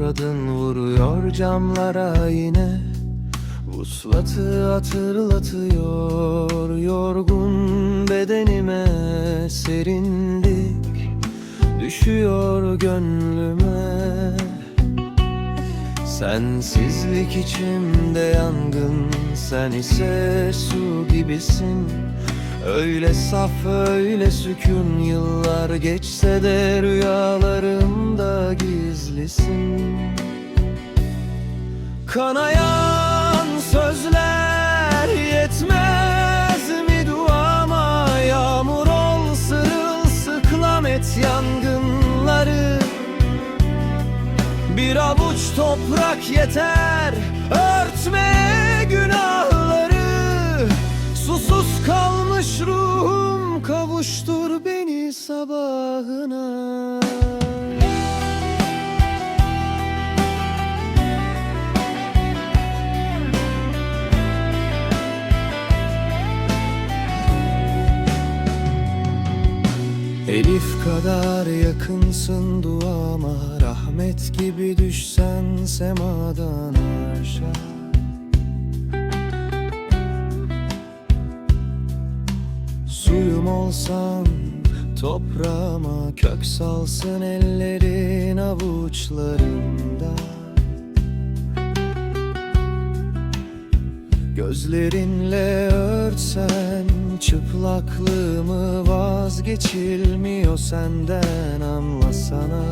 adın vuruyor camlara yine. Vuslatı hatırlatıyor yorgun bedenime serinlik. Düşüyor gönlüme. Sensizlik içimde yangın Sen ise su gibisin Öyle saf öyle sükun Yıllar geçse de rüyalarımda gizlisin. Kanayan sözler yetmez mi duama? Yağmur ol sırılsıklam et yangınları. Bir avuç toprak yeter örtmeye günahları. Susuz kalmış kadar yakınsın duama Rahmet gibi düşsen semadan aşağı. Suyum olsan toprağıma Kök salsın ellerin avuçlarında. Gözlerinle örtsen çıplaklığımı vazgeçilmiyor senden anlasana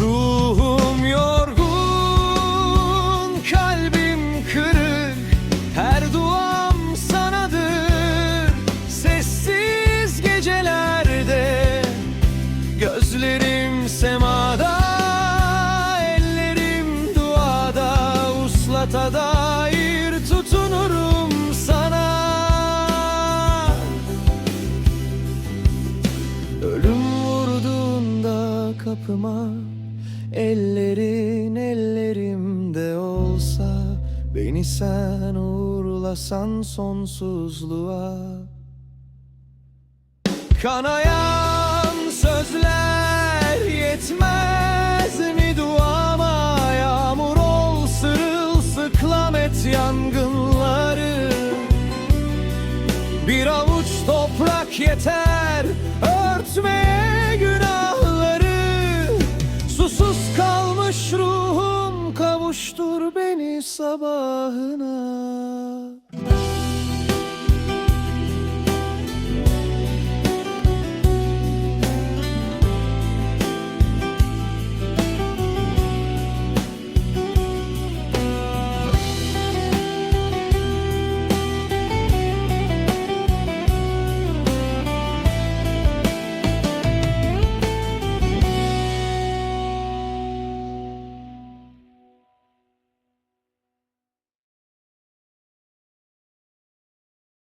Ruhum yorgun, kalbim kırık Her duam sanadır. Sessiz gecelerde Gözlerim semada Ellerim duada Uslata Ölüm vurduğunda kapıma Ellerin ellerimde olsa Beni sen uğurlasan sonsuzluğa. Kanayan sözler yetmez mi duama? Yağmur ol sırılsıklam et yangınları. Bir avuç toprak yeter etme günahları. Susuz kalmış ruhum kavuştur beni sabahına.